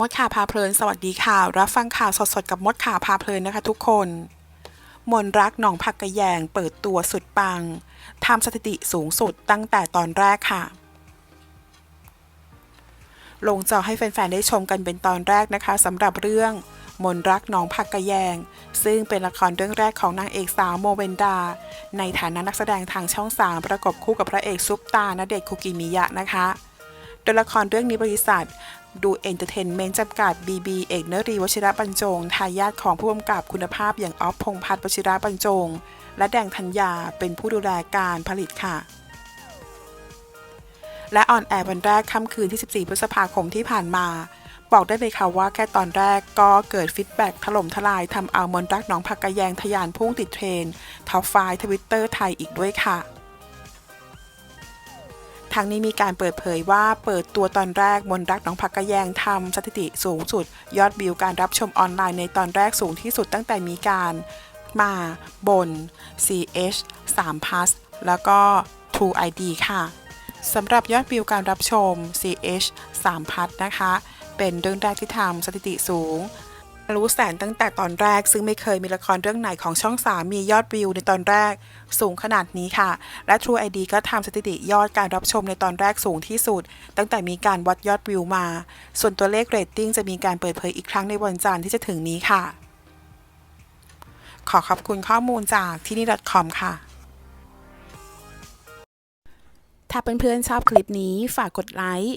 มดข่าวพาเพลิน สวัสดีค่ะ รับฟังข่าวสดๆกับมดข่าวพาเพลินนะคะทุกคน มนรักหนองผักกระแยงเปิดตัวสุดปังทำสถิติสูงสุดตั้งแต่ตอนแรกค่ะ ลงจอให้แฟนๆ ได้ชมกันเป็นตอนแรกนะคะสำหรับเรื่อง มนรักหนองผักกระแยง ซึ่งเป็นละครเรื่องแรกของนางเอกสาวโมเวนดา ในฐานะนักแสดงทางช่อง3ประกบคู่กับพระเอกซุปตาณเดชคุกิมิยะนะคะ โดยละครเรื่องนี้บริษัทดูเอนเตอร์เทนเมนต์จำกัด BB เอกนรีวชิระบรรจง ทายาทของผู้กำกับคุณภาพอย่างออฟพงษ์พัฒน์วชิระบรรจง และแดงธัญญาเป็นผู้ดูแลการผลิตค่ะ และออนแอร์วันแรกค่ำคืนที่ 14 พฤษภาคมที่ผ่านมา บอกได้เลยค่ะว่าแค่ตอนแรกก็เกิดฟีดแบ็กถล่มทลายทำเอามนรักน้องผักกะแยงทะยานพุ่งติดเทรนท็อปไฟทวิตเตอร์ไทยอีกด้วยค่ะ ทางนี้มีการเปิดเผยว่าเปิดตัวตอนแรกมนรักน้องผักกะแยงทำสถิติสูงสุด ยอดวิวการรับชมออนไลน์ในตอนแรกสูงที่สุดตั้งแต่มีการมาบน CH 3 Plus แล้วก็ True ID ค่ะสำหรับยอดวิวการรับชม CH 3 Plus นะคะ เป็นเรื่องแรกที่ทำสถิติสูง รู้แสนตั้งแต่ตอนแรก ซึ่งไม่เคยมีละครเรื่องไหนของช่อง3มียอดวิวในตอนแรก สูงขนาดนี้ค่ะ และ True ID ก็ทำสถิติยอดการรับชมในตอนแรกสูงที่สุด ตั้งแต่มีการวัดยอดวิวมา ส่วนตัวเลขเรตติ้งจะมีการเปิดเผยอีกครั้งในวันจันทร์ที่จะถึงนี้ค่ะ ขอขอบคุณข้อมูลจากที่นี่ .com ค่ะถ้าเพื่อนๆชอบคลิปนี้ฝากกดไลค์